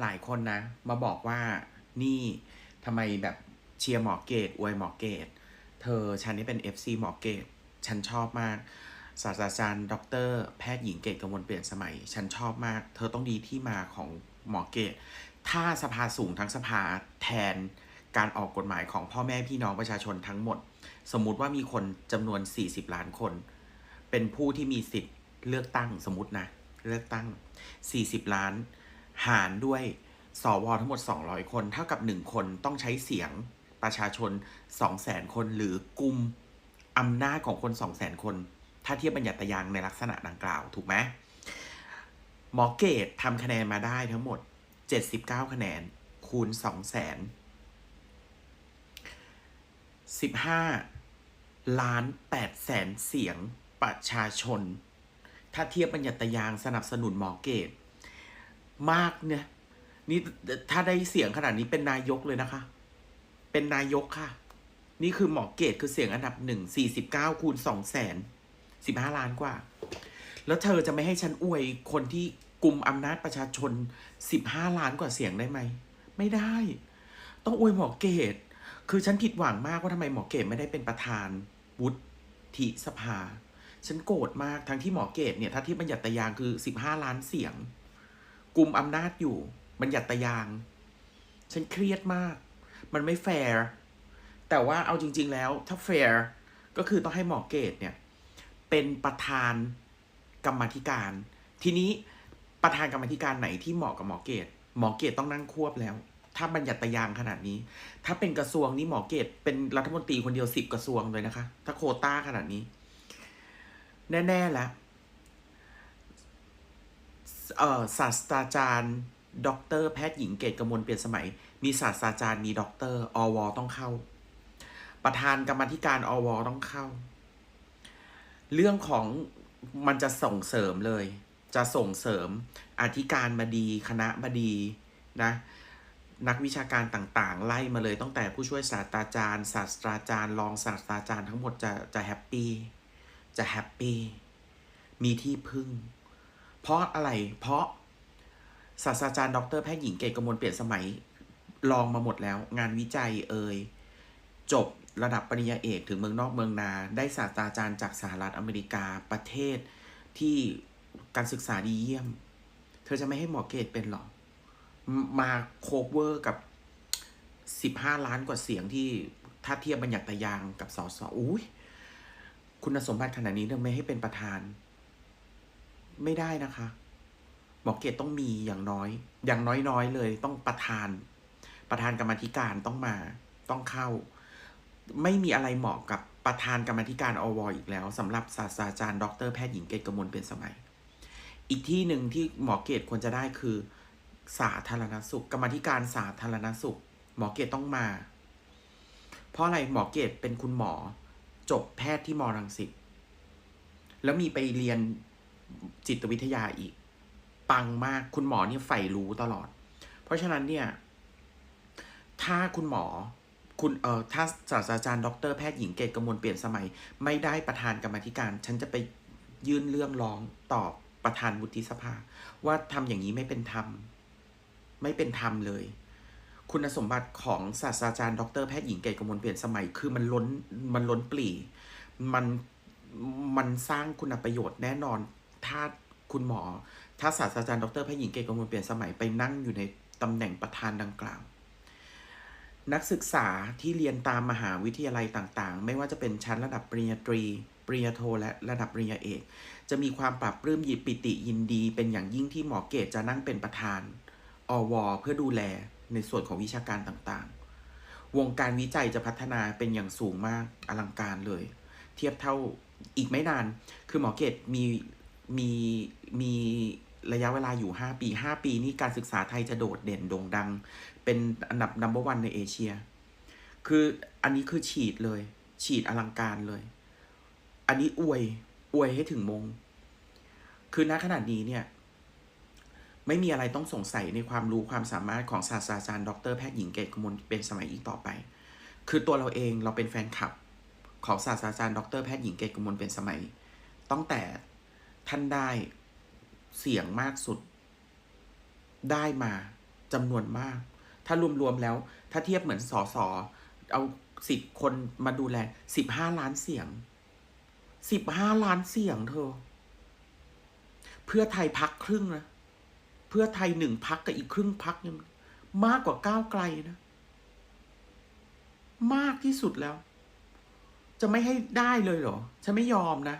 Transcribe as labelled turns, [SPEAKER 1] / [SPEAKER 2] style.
[SPEAKER 1] หลายคนนะ มาบอกว่านี่ทำไมแบบเชียร์หมอเกตอวยหมอเกต เธอฉันนี่เป็น FC หมอเกต ฉันชอบมากศาสตราจารย์ดร แพทย์หญิงเกตกมลเปลี่ยนสมัย ฉันชอบมาก เธอต้องดีที่มาของหมอเกต ถ้าสภาสูงทั้งสภาแทนการออกกฎหมายของพ่อแม่พี่น้องประชาชนทั้งหมด สมมุติว่ามีคนจำนวน 40 ล้านคน เป็นผู้ที่มีสิทธิ์เลือกตั้งสมมตินะ เลือกตั้ง 40 ล้าน หารด้วยสวทั้งหมด 200 คน เท่ากับ 1 คนต้องใช้เสียงประชาชน 200,000 คน หรือกลุ่มอำนาจของคน 200,000 คน ถ้าเทียบบัญญัติยางในลักษณะดังกล่าว ถูกไหมหมอเกตทำคะแนนมาได้ทั้งหมด 79 คะแนน คูณ 200,000 15 ล้าน8แสนเสียงประชาชน ถ้าเทียบบัญญัติยางสนับสนุนหมอเกต มากเนี่ย นี่ถ้าได้เสียงขนาดนี้เป็นนายกเลยนะคะ เป็นนายกค่ะ นี่คือหมอเกตคือเสียงอันดับหนึ่งสี่สิบเก้าคูณสองแสนสิบห้าล้านกว่า แล้วเธอจะไม่ให้ฉันอวยคนที่กลุ่มอำนาจประชาชนสิบห้าล้านกว่าเสียงได้ไหม ไม่ได้ ต้องอวยหมอเกต คือฉันผิดหวังมากว่าทำไมหมอเกตไม่ได้เป็นประธานวุฒิสภา ฉันโกรธมากทั้งที่หมอเกตเนี่ยถ้าที่บัญญัติยางคือสิบห้าล้านเสียง กลุ่มอำนาจอยู่บัญญัติยาง ฉันเครียดมาก มันไม่แฟร์ แต่ว่าเอาจริง ๆ แล้ว ถ้าแฟร์ ก็คือต้องให้หมอเกตเนี่ย เป็นประธานกรรมธิการ ทีนี้ประธานกรรมธิการไหนที่เหมาะกับหมอเกต หมอเกตต้องนั่งควบแล้ว ถ้าบัญญัติยางขนาดนี้ ถ้าเป็นกระทรวงนี้หมอเกตเป็นรัฐมนตรีคนเดียวสิบกระทรวงเลยนะคะ ถ้าโคต้าขนาดนี้ แน่ๆแล้ว ศาสตราจารย์ด็อกเตอร์แพทย์หญิงเกตกมลเปลี่ยนสมัย มีศาสตราจารย์มีด็อกเตอร์อวต้องเข้า ประธานกรรมธิการอวต้องเข้า เรื่องของมันจะส่งเสริมเลย จะส่งเสริมอธิการบดี คณะบดีนะนักวิชาการต่างๆ ไล่มาเลยตั้งแต่ผู้ช่วยศาสตราจารย์ ศาสตราจารย์รองศาสตราจารย์ทั้งหมดจะจะแฮปปี้จะแฮปปี้มีที่พึ่ง เพราะอะไร เพราะศาสตราจารย์ดรแพทย์หญิงเกตกมลเปลี่ยนสมัยลองมาหมดแล้ว งานวิจัยเอ่ยจบระดับปริญญาเอกถึงเมืองนอกเมืองนา ได้ศาสตราจารย์จากสหรัฐอเมริกาประเทศที่การศึกษาดีเยี่ยม เธอจะไม่ให้หมอเกตเป็นหรอ มาโคเวอร์กับสิบห้าล้านกว่าเสียงที่ถ้าเทียบบัญญัติยางกับสสอุ้ยคุณสมบัติขนาดนี้เธอไม่ให้เป็นประธาน ไม่ได้นะคะ หมอเกตต้องมีอย่างน้อย อย่างน้อยๆเลยต้องประธาน ประธานกรรมธิการต้องมา ต้องเข้า ไม่มีอะไรเหมาะกับประธานกรรมธิการอวอีกแล้วสำหรับศาสตราจารย์ ดรแพทย์หญิงเกตกมลเป็นสมัย อีกที่หนึ่งที่หมอเกตควรจะได้คือ สาธารณสุข กรรมธิการสาธารณสุข หมอเกตต้องมา เพราะอะไรหมอเกตเป็นคุณหมอ จบแพทย์ที่มรังสิตแล้วมีไปเรียน จิตวิทยาอีก ปังมากคุณหมอเนี่ยใฝ่รู้ตลอด เพราะฉะนั้นเนี่ย ถ้าคุณหมอคุณเอ่อถ้าศาสตราจารย์ดรแพทย์หญิงเกตกมลเปลี่ยนสมัย ไม่ได้ประธานกรรมธิการ ฉันจะไปยื่นเรื่องร้องต่อประธานวุฒิสภา ว่าทำอย่างนี้ไม่เป็นธรรม ไม่เป็นธรรมเลย คุณสมบัติของศาสตราจารย์ดรแพทย์หญิงเกตกมลเปลี่ยนสมัย คือมันล้นมันล้นปลีมันมันสร้างคุณประโยชน์แน่นอน ถ้าคุณหมอ ถ้าศาสตราจารย์ดรแพทย์หญิงเกตกมลเปลี่ยนสมัยไปนั่งอยู่ในตำแหน่งประธานดังกล่าว นักศึกษาที่เรียนตามมหาวิทยาลัยต่างๆ ไม่ว่าจะเป็นชั้นระดับปริญญาตรี ปริญญาโท และระดับปริญญาเอก จะมีความปรับปลื้มยิปิติยินดี เป็นอย่างยิ่งที่หมอเกตจะนั่งเป็นประธานอวเพื่อดูแลในส่วนของวิชาการต่างๆ วงการวิจัยจะพัฒนาเป็นอย่างสูงมากอลังการเลย เทียบเท่าอีกไม่นาน คือหมอเกตมี มีมีระยะเวลาอยู่ 5 ปี 5 ปีนี้การศึกษาไทยจะโดดเด่นโด่งดัง เป็นอันดับนัมเบอร์วันในเอเชีย คืออันนี้คือฉีดเลย ฉีดอลังการเลย อันนี้อวยอวยให้ถึงมง คือณขนาดนี้เนี่ย ไม่มีอะไรต้องสงสัยในความรู้ความสามารถของศาสตราจารย์ ดรแพทย์หญิงเกตกมลเป็นสมัยอีกต่อไป คือตัวเราเองเราเป็นแฟนคลับ ของศาสตราจารย์ ดรแพทย์หญิงเกตกมลเป็นสมัยตั้งแต่ ท่านได้เสียงมากสุด ได้มาจำนวนมาก ถ้ารวมๆแล้ว ถ้าเทียบเหมือนสอสอเอาสิบคนมาดูแลสิบห้าล้านเสียงสิบห้าล้านเสียงเธอ เพื่อไทยพักครึ่งนะ เพื่อไทยหนึ่งพักกับอีกครึ่งพักยังมากกว่าก้าวไกลนะ มากที่สุดแล้ว จะไม่ให้ได้เลยเหรอ ฉันไม่ยอมนะ